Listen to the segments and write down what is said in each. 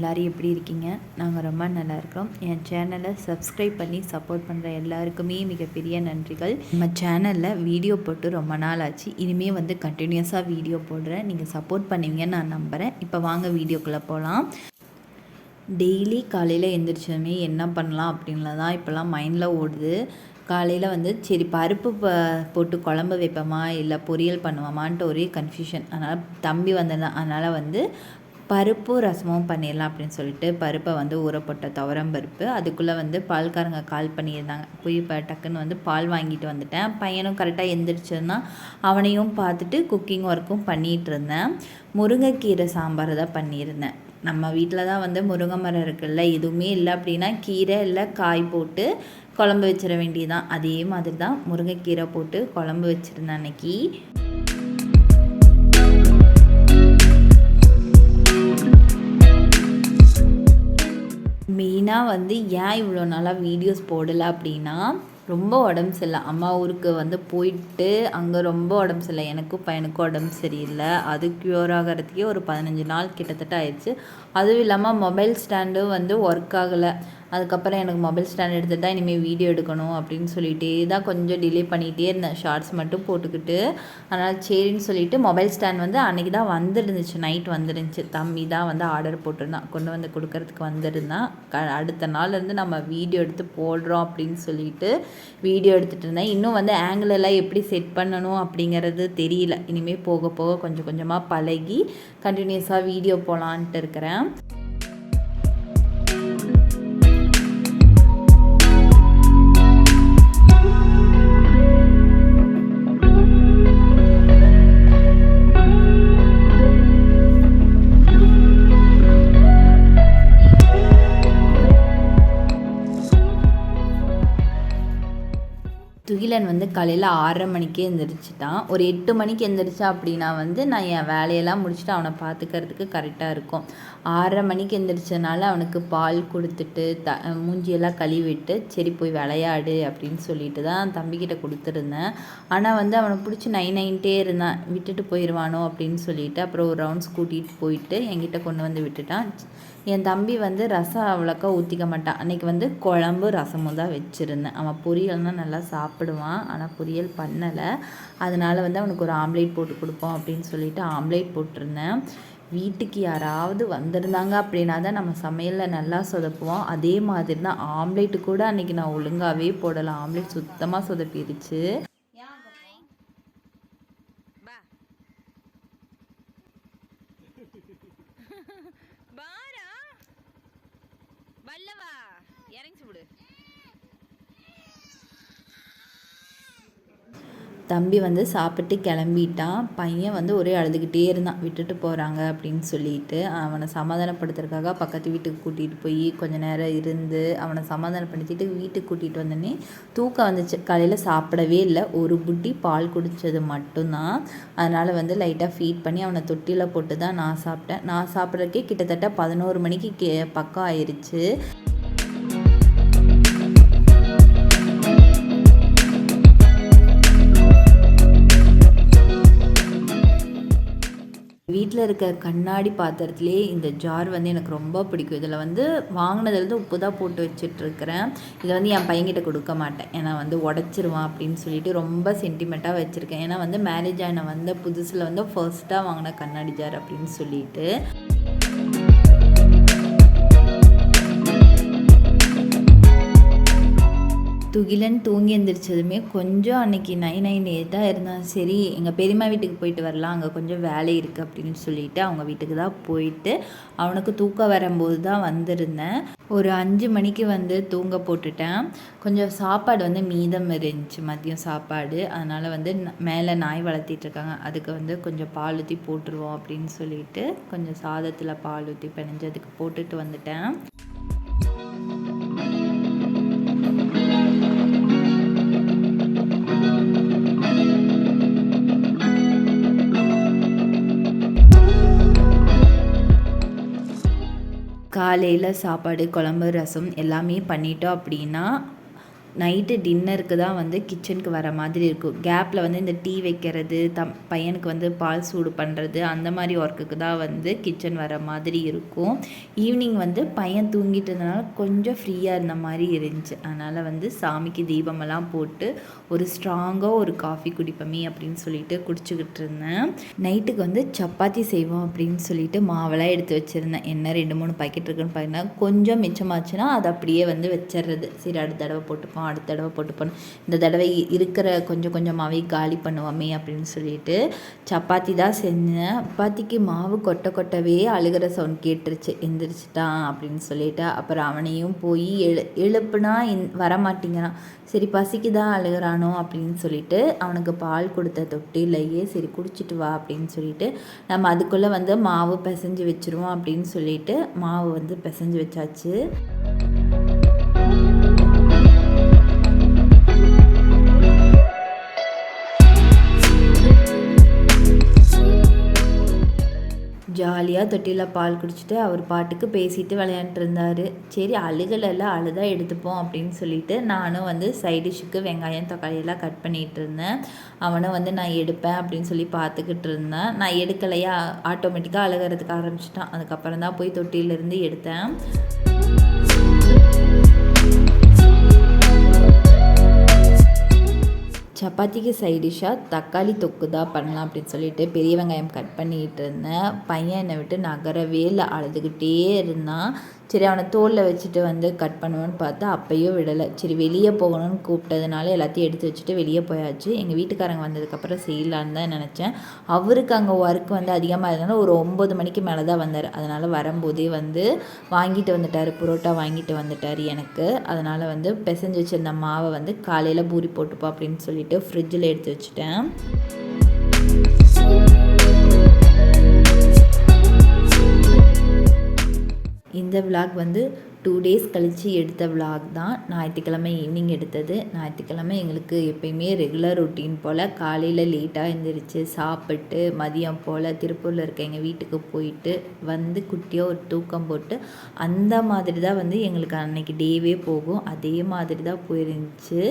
எல்லோரும் எப்படி இருக்கீங்க? நாங்கள் ரொம்ப நல்லா இருக்கிறோம் என் சேனலை சப்ஸ்கிரைப் பண்ணி சப்போர்ட் பண்ணுற எல்லாருக்குமே மிகப்பெரிய நன்றிகள். நம்ம சேனலில் வீடியோ போட்டு ரொம்ப நாள் ஆச்சு. இனிமேல் வந்து கண்டினியூஸாக வீடியோ போடுறேன். நீங்கள் சப்போர்ட் பண்ணுவீங்கன்னு நான் நம்புகிறேன் இப்போ வாங்க வீடியோக்குள்ளே போகலாம் டெய்லி காலையில் எந்திரிச்சதுமே என்ன பண்ணலாம் அப்படின்ல தான் இப்போல்லாம் மைண்டில் ஓடுது. காலையில் வந்து சரி பருப்பு ப போட்டு குழம்பு வைப்போமா? இல்லை பொரியல் பண்ணுவோமான்ட்டு ஒரே கன்ஃபியூஷன் அதனால் தம்பி வந்திருந்தான். அதனால் வந்து பருப்பு ரசமும் பண்ணிடலாம் அப்படின்னு சொல்லிட்டு பருப்பை வந்து ஊறப்பட்ட துவரம் பருப்பு. அதுக்குள்ளே வந்து பால்காரங்க கால் பண்ணியிருந்தாங்க. போய் இப்போ டக்குன்னு வந்து பால் வாங்கிட்டு வந்துட்டேன். பையனும் கரெக்டாக எந்திரிச்சதுன்னா அவனையும் பார்த்துட்டு குக்கிங் ஒர்க்கும் பண்ணிகிட்டு இருந்தேன். முருங்கைக்கீரை சாம்பார் தான் பண்ணியிருந்தேன். நம்ம வீட்டில் தான் வந்து முருங்கை மரம் இருக்குல்ல எதுவுமே இல்லை அப்படின்னா கீரை இல்லை காய் போட்டு குழம்பு வச்சிட வேண்டியதான் அதே மாதிரி தான் முருங்கைக்கீரை போட்டு குழம்பு வச்சுருந்தேன் அன்னைக்கு. மெயினாக வந்து ஏன் இவ்வளோ நாளாக வீடியோஸ் போடலை அப்படின்னா ரொம்ப உடம்பு சரியில்லை. அம்மா ஊருக்கு வந்து போயிட்டு அங்கே ரொம்ப உடம்பு சரியில்லை. எனக்கும் பையனுக்கும் உடம்பு சரியில்லை. அது க்யூர் ஆகிறதுக்கே ஒரு பதினஞ்சு நாள் கிட்டத்தட்ட ஆயிடுச்சு. அதுவும் இல்லாமல் மொபைல் ஸ்டாண்டும் வந்து ஒர்க் ஆகலை. அதுக்கப்புறம் எனக்கு மொபைல் ஸ்டாண்ட் எடுத்துகிட்டு தான் இனிமேல் வீடியோ எடுக்கணும் அப்படின்னு சொல்லிகிட்டே தான் கொஞ்சம் டிலே பண்ணிகிட்டே இருந்தேன். ஷார்ட்ஸ் மட்டும் போட்டுக்கிட்டு. அதனால் சரின்னு சொல்லிவிட்டு மொபைல் ஸ்டாண்ட் வந்து அன்றைக்கி தான் வந்துருந்துச்சு. நைட் வந்துருந்துச்சு. தம்பி தான் வந்து ஆர்டர் போட்டிருந்தான். கொண்டு வந்து கொடுக்கறதுக்கு வந்திருந்தான். க அடுத்த நாள்லேருந்து நம்ம வீடியோ எடுத்து போடுறோம் அப்படின்னு சொல்லிட்டு வீடியோ எடுத்துகிட்டு இருந்தேன். இன்னும் வந்து ஆங்கிள் எல்லாம் எப்படி செட் பண்ணணும் அப்படிங்கிறது தெரியல. இனிமேல் போக போக கொஞ்சம் கொஞ்சமாக பழகி கண்டினியூஸாக வீடியோ போகலான்ட்டு இருக்கிறேன். துகிலன் வந்து காலையில் ஆறரை மணிக்கே எழுந்திரிச்சிட்டான் ஒரு எட்டு மணிக்கு எழுந்திரிச்சா அப்படின்னா வந்து நான் என் வேலையெல்லாம் முடிச்சுட்டு அவனை பார்த்துக்கிறதுக்கு கரெக்டாக இருக்கும். ஆறரை மணிக்கு எழுந்திரிச்சதுனால அவனுக்கு பால் கொடுத்துட்டு த மூஞ்சியெல்லாம் கழுவிட்டு சரி போய் விளையாடு அப்படின்னு சொல்லிட்டு தான் தம்பிக்கிட்ட கொடுத்துருந்தேன். ஆனால் வந்து அவனை பிடிச்சி நைன் நைன்ட்டே இருந்தான். விட்டுட்டு போயிடுவானோ அப்படின்னு சொல்லிட்டு அப்புறம் ஒரு ரவுண்ட்ஸ் கூட்டிகிட்டு போயிட்டு என்கிட்ட கொண்டு வந்து விட்டுட்டான். என் தம்பி வந்து ரசம் அவ்வளோக்கா ஊற்றிக்க மாட்டான். அன்றைக்கி வந்து குழம்பு ரசமும் தான் வச்சுருந்தேன். அவன் பொரியல்னால் நல்லா சாப்பிடுவான். ஆனால் பொரியல் பண்ணலை. அதனால் வந்து அவனுக்கு ஒரு ஆம்லேட் போட்டு கொடுப்போம் அப்படின்னு சொல்லிட்டு ஆம்லேட் போட்டிருந்தேன். வீட்டுக்கு யாராவது வந்திருந்தாங்க அப்படின்னா தான் நம்ம சமையலில் நல்லா சொதப்புவோம். அதே மாதிரி தான் ஆம்லேட்டு கூட அன்றைக்கி நான் ஒழுங்காகவே போடலை. ஆம்லேட் சுத்தமாக சொதப்பிடுச்சு. தம்பி வந்து சாப்பிட்டு கிளம்பிட்டான். பையன் வந்து ஒரே அழுதுகிட்டே இருந்தான். விட்டுட்டு போகிறாங்க அப்படின்னு சொல்லிட்டு அவனை சமாதானப்படுத்துறதுக்காக பக்கத்து வீட்டுக்கு கூட்டிகிட்டு போய் கொஞ்ச நேரம் இருந்து அவனை சமாதானப்படுத்திட்டு வீட்டுக்கு கூட்டிகிட்டு வந்தோடனே தூக்கம் வந்துச்சு. காலையில் சாப்பிடவே இல்லை. ஒரு புட்டி பால் குடித்தது மட்டும்தான். அதனால் வந்து லைட்டாக ஃபீட் பண்ணி அவனை தொட்டியில் போட்டு தான் நான் சாப்பிட்டேன். நான் சாப்பிட்றதுக்கே கிட்டத்தட்ட பதினோரு மணிக்கு கே பக்கம் ஆயிடுச்சு வீட்டில் இருக்க கண்ணாடி பாத்திரத்துலேயே இந்த ஜார் வந்து எனக்கு ரொம்ப பிடிக்கும். இதில் வந்து வாங்கினதுலேருந்து உப்பு தான் போட்டு வச்சிட்ருக்கிறேன். இதை வந்து என் பையன்கிட்ட கொடுக்க மாட்டேன். ஏன்னா வந்து உடச்சிருவான் அப்படின்னு சொல்லிட்டு ரொம்ப சென்டிமெண்ட்டாக வச்சுருக்கேன். ஏன்னா வந்து மேரேஜ் ஆன வந்த புதுசில் வந்து ஃபர்ஸ்ட்டாக வாங்கின கண்ணாடி ஜார் அப்படின்னு சொல்லிட்டு. துகிலன் தூங்கி எந்திரிச்சதுமே கொஞ்சம் அன்னைக்கு நை நைன் தான் இருந்தான் சரி எங்கள் பெரியம்மா வீட்டுக்கு போயிட்டு வரலாம் அங்கே கொஞ்சம் வேலை இருக்குது அப்படின்னு சொல்லிட்டு அவங்க வீட்டுக்கு தான் போயிட்டு அவனுக்கு தூக்கம் வரும்போது தான் வந்திருந்தேன். ஒரு அஞ்சு மணிக்கு வந்து தூங்க போட்டுட்டேன். கொஞ்சம் சாப்பாடு வந்து மீதம் இருந்துச்சு மதியம் சாப்பாடு. அதனால் வந்து மேலே நாய் வளர்த்திட்ருக்காங்க அதுக்கு வந்து கொஞ்சம் பால் ஊற்றி போட்டுருவோம் அப்படின்னு சொல்லிட்டு கொஞ்சம் சாதத்தில் பால் ஊற்றி பிணைஞ்சு அதுக்கு போட்டுட்டு வந்துட்டேன். காலையில் சாப்பாடு குழம்பு ரசம் எல்லாமே பண்ணிட்டோம் அப்படின்னா நைட்டு டின்னருக்கு தான் வந்து கிச்சனுக்கு வர மாதிரி இருக்கும். கேப்பில் வந்து இந்த டீ வைக்கிறது தம் பையனுக்கு வந்து பால் சூடு பண்ணுறது அந்த மாதிரி ஒர்க்குக்கு தான் வந்து கிச்சன் வர மாதிரி இருக்கும். ஈவினிங் வந்து பையன் தூங்கிட்டு இருந்தனால கொஞ்சம் ஃப்ரீயாக இருந்த மாதிரி இருந்துச்சு. அதனால் வந்து சாமிக்கு தீபமெல்லாம் போட்டு ஒரு ஸ்ட்ராங்காக ஒரு காஃபி குடிப்போமே அப்படின்னு சொல்லிட்டு குடிச்சுக்கிட்டு இருந்தேன். நைட்டுக்கு வந்து சப்பாத்தி செய்வோம் அப்படின்னு சொல்லிட்டு மாவெல்லாம் எடுத்து வச்சுருந்தேன். என்ன ரெண்டு மூணு பாக்கெட் இருக்குன்னு பார்த்தீங்கன்னா கொஞ்சம் மிச்சமாச்சுன்னா அதை அப்படியே வந்து வச்சிடுறது சரி அடுத்த தடவை போட்டுப்போம். அடுத்த தடவை போட்டுப்போம் இந்த தடவை இருக்கிற கொஞ்சம் கொஞ்சமாகவே காலி பண்ணுவோமே அப்படின்னு சொல்லிட்டு சப்பாத்தி தான் செஞ்சேன். சப்பாத்திக்கு மாவு கொட்டை கொட்டவே அழுகிற சவுண்ட் கேட்டுருச்சு. எந்திரிச்சிட்டான் அப்படின்னு சொல்லிட்டு அப்புறம் அவனையும் போய் எழு எழுப்புனா வரமாட்டேங்கிறான். சரி பசிக்கு தான் அழுகிறானோ அப்படின்னு சொல்லிட்டு அவனுக்கு பால் கொடுத்த தொட்டிலையே சரி குடிச்சிட்டு வா அப்படின்னு சொல்லிட்டு நம்ம அதுக்குள்ளே வந்து மாவு பிசைஞ்சு வச்சுருவோம் அப்படின்னு சொல்லிட்டு மாவு வந்து பிசைஞ்சு வச்சாச்சு. ஜாலியாக தொட்டியில் பால் குடிச்சிட்டு அவர் பாட்டுக்கு பேசிட்டு விளையாண்டுட்டு இருந்தார் சரி அழுகலெல்லாம் அழுதா எடுத்துப்போம் அப்படின்னு சொல்லிட்டு நானும் வந்து சைடிஷுக்கு வெங்காயம் தக்காளியெல்லாம் கட் பண்ணிகிட்டு இருந்தேன் அவனும் வந்து நான் எடுப்பேன் அப்படின்னு சொல்லி பார்த்துக்கிட்டு இருந்தேன் நான் எடுக்கலையா? ஆட்டோமேட்டிக்காக அழுகிறதுக்கு ஆரம்பிச்சிட்டான். அதுக்கப்புறம் தான் போய் தொட்டியிலேருந்து எடுத்தேன். சப்பாத்திக்கு சைடிஷாக தக்காளி தொக்கு தான் பண்ணலாம் அப்படின்னு சொல்லிட்டு பெரிய வெங்காயம் கட் பண்ணிகிட்டு இருந்தேன். பையன் என்னை விட்டு நகரவே இல்லை. அழுதுகிட்டே இருந்தான். சரி அவனை தோலில் வச்சுட்டு வந்து கட் பண்ணுவேன்னு பார்த்தா அப்பையும் விடலை. சரி வெளியே போகணும்னு கூப்பிட்டதுனால எல்லாத்தையும் எடுத்து வச்சுட்டு வெளியே போயாச்சு. எங்கள் வீட்டுக்காரங்க வந்ததுக்கப்புறம் செய்யலான்னு தான் நினச்சேன். அவருக்கு அங்கே ஒர்க் வந்து அதிகமாக இருந்தனால ஒரு ஒம்பது மணிக்கு மேலே தான் வந்தார். அதனால் வரும்போதே வந்து வாங்கிட்டு வந்துட்டார். புரோட்டா வாங்கிட்டு வந்துட்டார் எனக்கு. அதனால் வந்து பிசைஞ்சு வச்சுருந்த மாவை வந்து காலையில் பூரி போட்டுப்போம் அப்படின்னு சொல்லிட்டு ஃப்ரிட்ஜில் எடுத்து வச்சுட்டேன். இந்த விலாக் வந்து டூ டேஸ் கழித்து எடுத்த விலாக் தான். ஞாயிற்றுக்கிழமை ஈவினிங் எடுத்தது. ஞாயிற்றுக்கிழமை எங்களுக்கு எப்பயுமே ரெகுலர் ரொட்டீன் போல் காலையில் லேட்டாக எழுந்திரிச்சு சாப்பிட்டு மதியம் போல் திருப்பூரில் இருக்க எங்கள் வீட்டுக்கு போயிட்டு வந்து குட்டியாக ஒரு தூக்கம் போட்டு அந்த மாதிரி தான் வந்து எங்களுக்கு அன்னைக்கு டேவே போகும். அதே மாதிரி தான் போயிருந்துச்சு.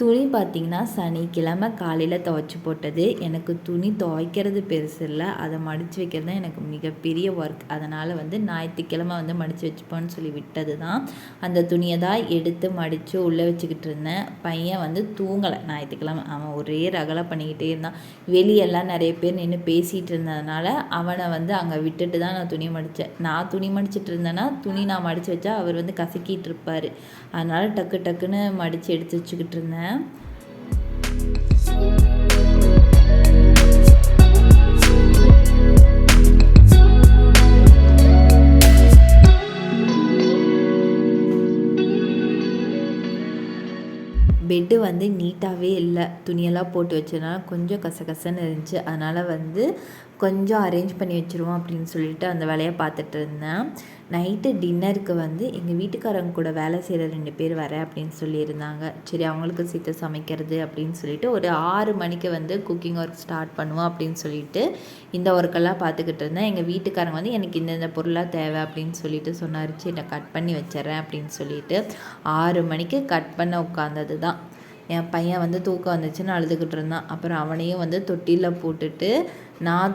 துணி பார்த்திங்கன்னா சனிக்கிழமை காலையில் துவைச்சி போட்டது. எனக்கு துணி துவைக்கிறது பெருசு இல்லை. அதை மடித்து வைக்கிறது தான் எனக்கு மிகப்பெரிய ஒர்க் அதனால் வந்து ஞாயிற்றுக்கிழமை வந்து மடித்து வச்சுப்போன்னு சொல்லி விட்டது தான். அந்த துணியை தான் எடுத்து மடித்து உள்ளே வச்சுக்கிட்டு இருந்தேன். பையன் வந்து தூங்கலை ஞாயிற்றுக்கிழமை. அவன் ஒரே ரகலை பண்ணிக்கிட்டே இருந்தான். வெளியெல்லாம் நிறைய பேர் நின்று பேசிகிட்டு இருந்ததுனால அவனை வந்து அங்கே விட்டுட்டு தான் நான் துணி மடித்தேன் நான் துணி மடிச்சிட்டு இருந்தேன்னா துணி நான் மடித்து வச்சா அவர் வந்து கசக்கிட்டு இருப்பார். அதனால் டக்கு டக்குன்னு மடித்து எடுத்து வச்சுக்கிட்டு இருந்தேன். பெட்டு வந்து நீட்டாகவே இல்லை. துணியெல்லாம் போட்டு வச்சதுனால கொஞ்சம் கசகசன்னு இருந்துச்சு. அதனால் வந்து கொஞ்சம் அரேஞ்ச் பண்ணி வச்சுருவோம் அப்படின்னு சொல்லிட்டு அந்த வேலையை பார்த்துட்டு இருந்தேன். நைட்டு டின்னருக்கு வந்து எங்கள் வீட்டுக்காரங்க கூட வேலை செய்கிற ரெண்டு பேர் வர அப்படின்னு சொல்லியிருந்தாங்க. சரி அவங்களுக்கு சேர்த்து சமைக்கிறது அப்படின்னு சொல்லிட்டு ஒரு ஆறு மணிக்கு வந்து குக்கிங் ஒர்க் ஸ்டார்ட் பண்ணுவோம் அப்படின்னு சொல்லிட்டு இந்த ஒர்க்கெல்லாம் பார்த்துக்கிட்டு இருந்தேன். எங்கள் வீட்டுக்காரங்க வந்து எனக்கு இந்தந்த பொருளாக தேவை அப்படின்னு சொல்லிட்டு சொன்னார். சரி நான் கட் பண்ணி வச்சிட்றேன் அப்படின்னு சொல்லிட்டு ஆறு மணிக்கு கட் பண்ண உட்காந்தது தான். என் பையன் வந்து தூக்கம் வந்துச்சுன்னு அழுதுகிட்டு இருந்தான். அப்புறம் அவனையும் வந்து தொட்டியில் போட்டுட்டு நான்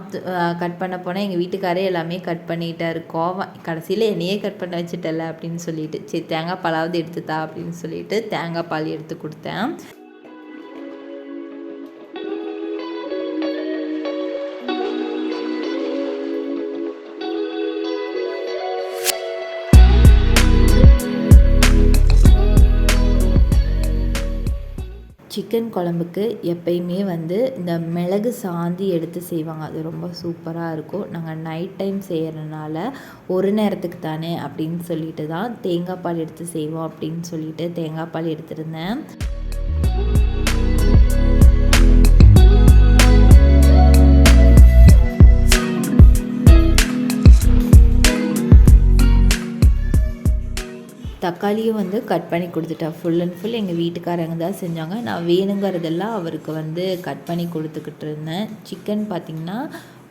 கட் பண்ண போனால் எங்கள் வீட்டுக்காரே எல்லாமே கட் பண்ணிட்டார். கோவம் கடைசியில் என்னையே கட் பண்ண வச்சுட்டல அப்படின்னு சொல்லிட்டு சரி தேங்காய் பாலாவது எடுத்துத்தா அப்படின்னு சொல்லிட்டு தேங்காய் பால் எடுத்து கொடுத்தேன். சிக்கன் குழம்புக்கு எப்பயுமே வந்து இந்த மிளகு சாந்தி எடுத்து செய்வாங்க. அது ரொம்ப சூப்பராக இருக்கும். நாங்கள் நைட் டைம் செய்கிறனால ஒரு நேரத்துக்கு தானே அப்படின்னு சொல்லிட்டு தான் தேங்காய் பால் எடுத்து செய்வோம் அப்படின்னு சொல்லிட்டு தேங்காய் பால் எடுத்திருந்தேன். தக்காளியும் வந்து கட் பண்ணி கொடுத்துட்டேன் ஃபுல் அண்ட் ஃபுல் எங்கள் வீட்டுக்காரங்க தான் செஞ்சாங்க. நான் வேணுங்கிறதெல்லாம் அவருக்கு வந்து கட் பண்ணி கொடுத்துக்கிட்டு இருந்தேன். சிக்கன் பார்த்திங்கன்னா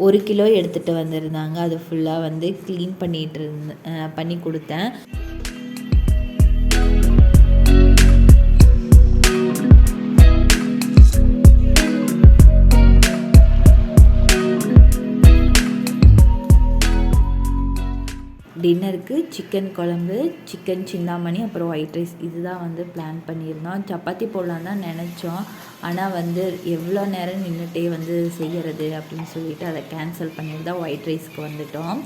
ஒரு கிலோ எடுத்துகிட்டு வந்திருந்தாங்க. அது ஃபுல்லாக வந்து க்ளீன் பண்ணிகிட்டு இருந்தேன் பண்ணி கொடுத்தேன். டின்னருக்கு சிக்கன் குழம்பு சிக்கன் சிந்தாமணி அப்புறம் ஒயிட் ரைஸ் இதுதான் வந்து பிளான் பண்ணியிருந்தோம். சப்பாத்தி போடலான்னு தான் நினச்சோம். ஆனால் வந்து எவ்வளோ நேரம் நின்றுட்டே வந்து செய்கிறது அப்படின்னு சொல்லிட்டு அதை கேன்சல் பண்ணியிருந்தா ஒயிட் ரைஸ்க்கு வந்துட்டோம்.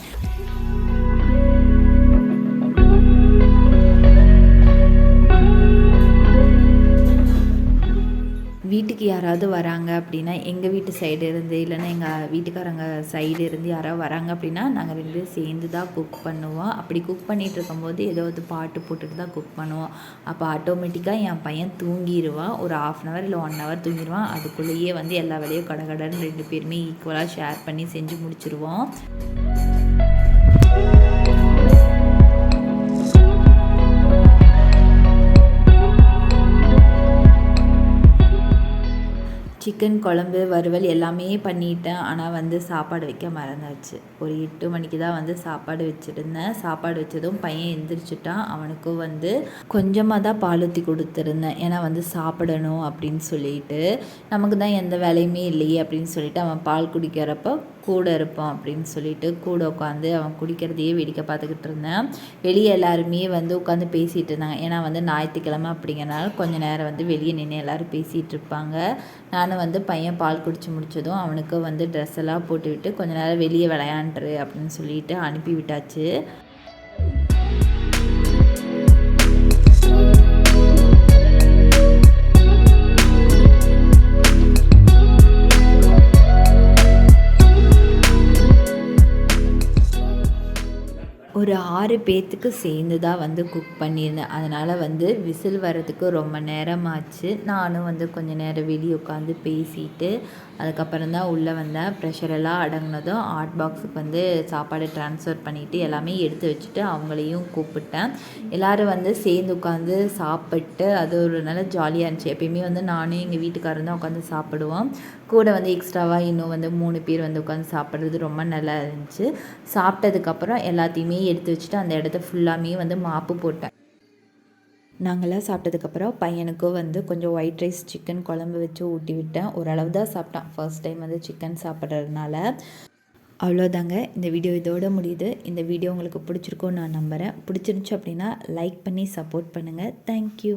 வீட்டுக்கு யாராவது வராங்க அப்படின்னா எங்கள் வீட்டு சைடு இருந்து இல்லைன்னா எங்கள் வீட்டுக்காரங்க சைடு இருந்து யாராவது வராங்க அப்படின்னா நாங்கள் ரெண்டு பேரும் சேர்ந்து தான் குக் பண்ணுவோம். அப்படி குக் பண்ணிகிட்டு இருக்கும்போது ஏதாவது பாட்டு போட்டுட்டு தான் குக் பண்ணுவோம். அப்போ ஆட்டோமேட்டிக்காக என் பையன் தூங்கிடுவான் ஒரு ஆஃப் அன் ஹவர் இல்லை ஒன் ஹவர் தூங்கிடுவான் அதுக்குள்ளேயே வந்து எல்லா வேலையும் கடகடன்னு ரெண்டு பேருமே ஈக்குவலாக ஷேர் பண்ணி செஞ்சு முடிச்சிருவோம். சிக்கன் குழம்பு வறுவல் எல்லாமே பண்ணிட்டேன். ஆனால் வந்து சாப்பாடு வைக்க மறந்தாச்சு. ஒரு எட்டு மணிக்கு தான் வந்து சாப்பாடு வச்சுருந்தேன். சாப்பாடு வச்சதும் பையன் எந்திரிச்சிட்டான். அவனுக்கும் வந்து கொஞ்சமாக தான் பால் ஊற்றி கொடுத்துருந்தேன். ஏன்னா வந்து சாப்பிடணும் அப்படின்னு சொல்லிட்டு. நமக்கு தான் எந்த வேலையுமே இல்லையே அப்படின்னு சொல்லிட்டு அவன் பால் குடிக்கிறப்போ கூட இருப்பான் அப்படின்னு சொல்லிட்டு கூட உட்காந்து அவன் குடிக்கிறதையே வேடிக்கை பார்த்துக்கிட்டு இருந்தேன். வெளியே எல்லாருமே வந்து உட்காந்து பேசிகிட்டு இருந்தாங்க. ஏன்னா வந்து ஞாயிற்றுக்கிழமை அப்படிங்கிறனால கொஞ்சம் நேரம் வந்து வெளியே நின்று எல்லோரும் பேசிகிட்டு இருப்பாங்க. நானும் வந்து பையன் பால் குடித்து முடித்ததும் அவனுக்கு வந்து ட்ரெஸ் எல்லாம் போட்டுவிட்டு கொஞ்ச நேரம் வெளியே விளையாண்டுரு அப்படின்னு சொல்லிட்டு அனுப்பி விட்டாச்சு. ஒரு ஆறு பேர்த்துக்கு சேர்ந்து தான் வந்து குக் பண்ணியிருந்தேன். அதனால் வந்து விசில் வர்றதுக்கு ரொம்ப நேரம் ஆச்சு நானும் வந்து கொஞ்சம் நேரம் வெளியே உட்காந்து பேசிட்டு அதுக்கப்புறம் தான் உள்ளே வந்தேன். ப்ரெஷரெல்லாம் அடங்கினதும் ஹாட் பாக்ஸுக்கு வந்து சாப்பாடு ட்ரான்ஸ்ஃபர் பண்ணிவிட்டு எல்லாமே எடுத்து வச்சுட்டு அவங்களையும் கூப்பிட்டேன். எல்லோரும் வந்து சேர்ந்து உட்காந்து சாப்பிட்டு அது ஒரு நல்ல ஜாலியாக இருந்துச்சு. எப்பயுமே வந்து நானும் எங்கள் வீட்டுக்காரர் தான் உட்காந்து சாப்பிடுவோம். கூட வந்து எக்ஸ்ட்ராவாக இன்னும் வந்து மூணு பேர் வந்து உட்காந்து சாப்பிட்றது ரொம்ப நல்லா இருந்துச்சு. சாப்பிட்டதுக்கப்புறம் எல்லாத்தையுமே எடுத்து வச்சுட்டு அந்த இடத்த ஃபுல்லாமே வந்து மாப்பு போட்டேன். நாங்களாம் சாப்பிட்டதுக்கப்புறம் பையனுக்கும் வந்து கொஞ்சம் ஒயிட் ரைஸ் சிக்கன் குழம்பு வச்சு ஊட்டி விட்டேன். ஓரளவு தான் சாப்பிட்டான். ஃபர்ஸ்ட் டைம் வந்து சிக்கன் சாப்பிட்றதுனால. அவ்வளோதாங்க இந்த வீடியோ இதோட முடியுது. இந்த வீடியோ உங்களுக்கு பிடிச்சிருக்கோன்னு நான் நம்புகிறேன் பிடிச்சிருந்துச்சு அப்படின்னா லைக் பண்ணி சப்போர்ட் பண்ணுங்கள் தேங்க்யூ